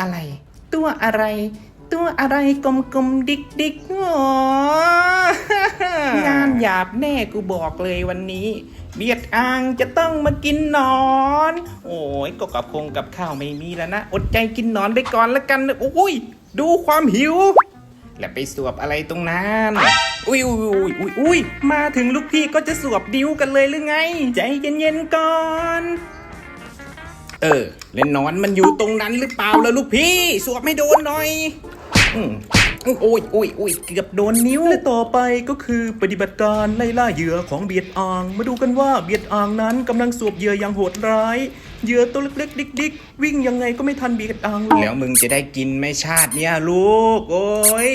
อะไร ตัวอะไร ตัวอะไรกลมๆดิกดิกๆอ๋องานหยาบแน่กูบอกเลยวันนี้ เบียดอ่างจะต้องมากินหนอน โอ้ยก็กับคงกับข้าวไม่มีแล้วนะ อดใจกินหนอนไปก่อนแล้วกันนะโอ้ย ดูความหิว แล้วไปสวบอะไรตรงนั้นอุ้ยอุ้ยอุ้ยอุ้ยอุ้ยมาถึงลูกพี่ก็จะสวบนิ้วกันเลยหรือไง ใจเย็นๆก่อน เออ เล่นนอนมันอยู่ตรงนั้นหรือเปล่าล่ะลูกพี่ สวบไม่โดนหน่อยอืมโอ้ยโอ้ยโอ้ยเกือบโดนนิ้ว และต่อไปก็คือปฏิบัติการไล่ล่าเหยื่อของเบียดอ่าง มาดูกันว่าเบียดอ่างนั้นกำลังสวบเหยื่ออย่างโหดร้าย เหยื่อตัวเล็กๆดิกๆวิ่งยังไงก็ไม่ทันเบียดอ่างหรอกแล้วมึงจะได้กินไหม่ชาติเนี่ยลูก โอ้ย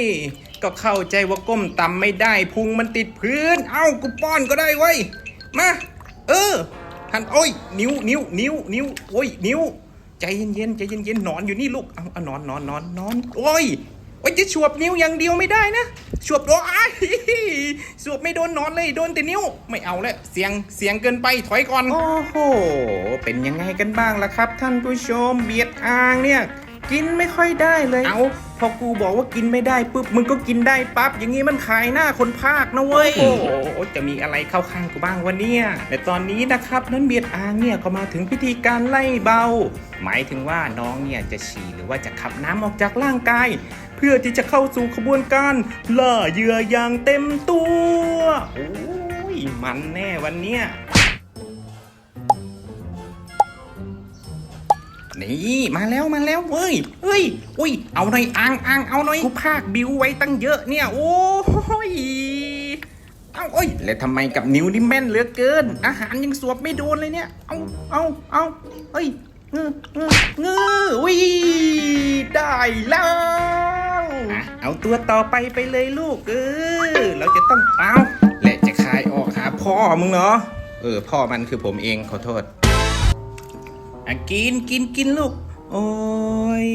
ก็เข้าใจว่าก้มต่ำไม่ได้พุงมันติดพื้น เอ้ากูป้อนก็ได้เว้ย มา เออ ท่านโอ้ย นิ้วนิ้วนิ้วนิ้วโอ้ย นิ้ว ใจเย็นๆใจเย็นๆนอนอยู่นี่ลูกเอาเอานอนนอนนอนนอนโอ้ยโอ้ยจะฉวบนิ้วอย่างเดียวไม่ได้นะฉวบโดนอ้ายฉวบไม่โดนนอนเลยโดนแต่นิ้ว ไม่เอาแล้วเสียงเสียงเกินไปถอยก่อน โอ้โห เป็นยังไงกันบ้างล่ะครับ ท่านผู้ชมเบียดอ่างเนี่ย กินไม่ค่อยได้เลยเอา พอกูบอกว่ากินไม่ได้ปุ๊บมึงก็กินได้ปั๊บอย่างงี้มันขายหน้าคนภาคนะเว้ยโอ้โหจะมีอะไรเข้าข้างกูบ้างวะเนี่ยแต่ตอนนี้นะครับนั้นเบียดอ่างเนี่ยก็มาถึงพิธีการไล่เบา หมายถึงว่าน้องเนี่ยจะฉี่หรือว่าจะขับน้ำออกจากร่างกาย เพื่อที่จะเข้าสู่ขบวนการล่าเหยื่ออย่างเต็มตัวโอ้ยมันแน่วันเนี้ย นี่มาแล้วมาแล้วเว้ยเฮ้ยอุ้ย เอาหน่อยอังอังเอาหน่อยกูภาคบิวไว้ตั้งเยอะเนี่ย โอ้ยเอาเอ้ยแล้วทำไมกับนิ้วนี่แม่นเหลือเกิน อาหารยังสวบไม่โดนเลยเนี่ย เอาเอาเอาเอ้ยเงื้อเงือเงืออุ้ยได้แล้วเอาตัวต่อไปไปเลยลูกเออเราจะต้องเอาและจะคายออกหาพ่อมึงเนาะเออพ่อมันคือผมเองขอโทษ อะกินกินกินลูก โอ้ย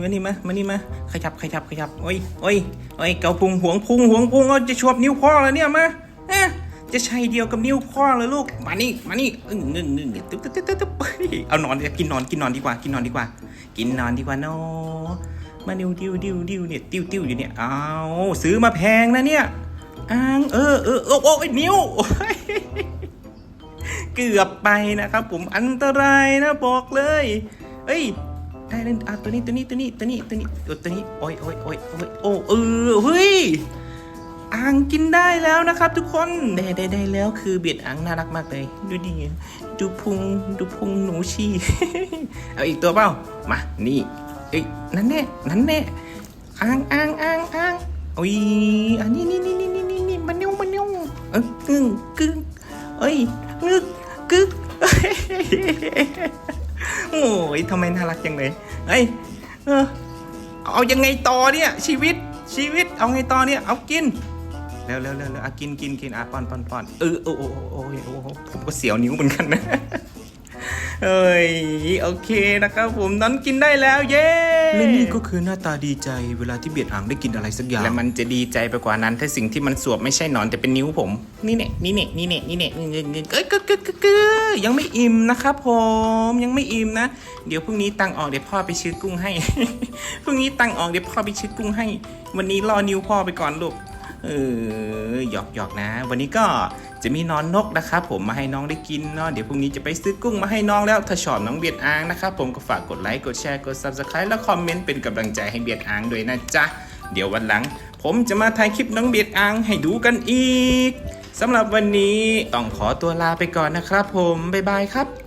มานี่มามานี่มาขยับขยับขยับโอ้ยโอ้ยโอ้ยเกาพุงหวงพุงหวงพุงเอาจะชวบนิ้วพ่อแล้วเนี่ยมาเอ๊ะจะใช่เดียวกับนิ้วพ่อเลยลูก มานี่ มานี่อึ้งงึ้งงึ้งตึ๊บตึ๊บตึ๊บตึ๊บเฮ้เอานอนกินนอนกินนอนดีกว่า กินนอนดีกว่า กินนอนดีกว่าเนาะมาดิวดิวดิวดิวเนี่ยติ้วติ้วอยู่เนี่ย เอาซื้อมาแพงนะเนี่ยอ้างเออเออเออโอ้ยนิ้ว เกือบไปนะครับผมอันตรายนะบอกเลย เอ้ยได้เล่นอะตัวนี้ตัวนี้ตัวนี้ตัวนี้ตัวนี้ตัวนี้โอ้ยโอ้ยโอ้ยโอ้ยโอ้เออเฮ้ยอ่างกินได้แล้วนะครับ ทุกคนได้ได้ได้แล้วคือเบียดอ่างน่ารักมากเลย ดูดิดูพุงดูพุงหนูชีเอาอีกตัวเปล่ามานี่เอ้ยนั่นแน่นั่นแน่อ่างอ่างอ่างอ่างโอ้ยอันนี้นี่นี่นี่นี่นี่นี่มันนิ้วมันนิ้วเออกึ่งกึ่งเอ้ย โอ้ยทำไมน่ารักจังเลยเอ้ยเออเอายังไงต่อเนี่ย ชีวิตชีวิตเอาไงต่อเนี่ย เอากินเร็วเร็วเร็วเร็วอะกินกินกินอะป้อนป้อนป้อนเออโอ้โอ้โอ้โอ้โอ้ผมก็เสียวนิ้วเหมือนกันนะเอ้ยโอเคนะครับผมนั้นกินได้แล้วเย้ และนี่ก็คือหน้าตาดีใจเวลาที่เบียดอ่างได้กินอะไรสักอย่างและมันจะดีใจไปกว่านั้น ถ้าสิ่งที่มันสวบไม่ใช่หนอนแต่เป็นนิ้วผม นี่เนี่ยนี่เนี่ยนี่เนี่ยนี่เนี่ยเงยเงยเอ้ยกึกกึกกึกกึกยังไม่อิ่มนะครับผมยังไม่อิ่มนะ เดี๋ยวพรุ่งนี้ตังออกเดี๋ยวพ่อไปซื้อกุ้งให้พรุ่งนี้ตังออกเดี๋ยวพ่อไปซื้อกุ้งให้ วันนี้รอนิ้วพ่อไปก่อนลูก เออหยอกหยอกนะ วันนี้ก็จะมีนอนนกนะครับ ผมมาให้น้องได้กินเนาะเดี๋ยวพรุ่งนี้จะไปซื้อกุ้งมาให้น้องแล้วถ้าชอบน้องเบียดอางนะครับผมก็ฝากกดไลค์กดแชร์กด subscribe แล้วคอมเมนต์เป็นกำลังใจให้เบียดอางด้วยนะจ๊ะเดี๋ยววันหลัง ผมจะมาถ่ายคลิปน้องเบียดอางให้ดูกันอีกสำหรับวันนี้ต้องขอตัวลาไปก่อนนะครับ ผมบ๊ายบายครับ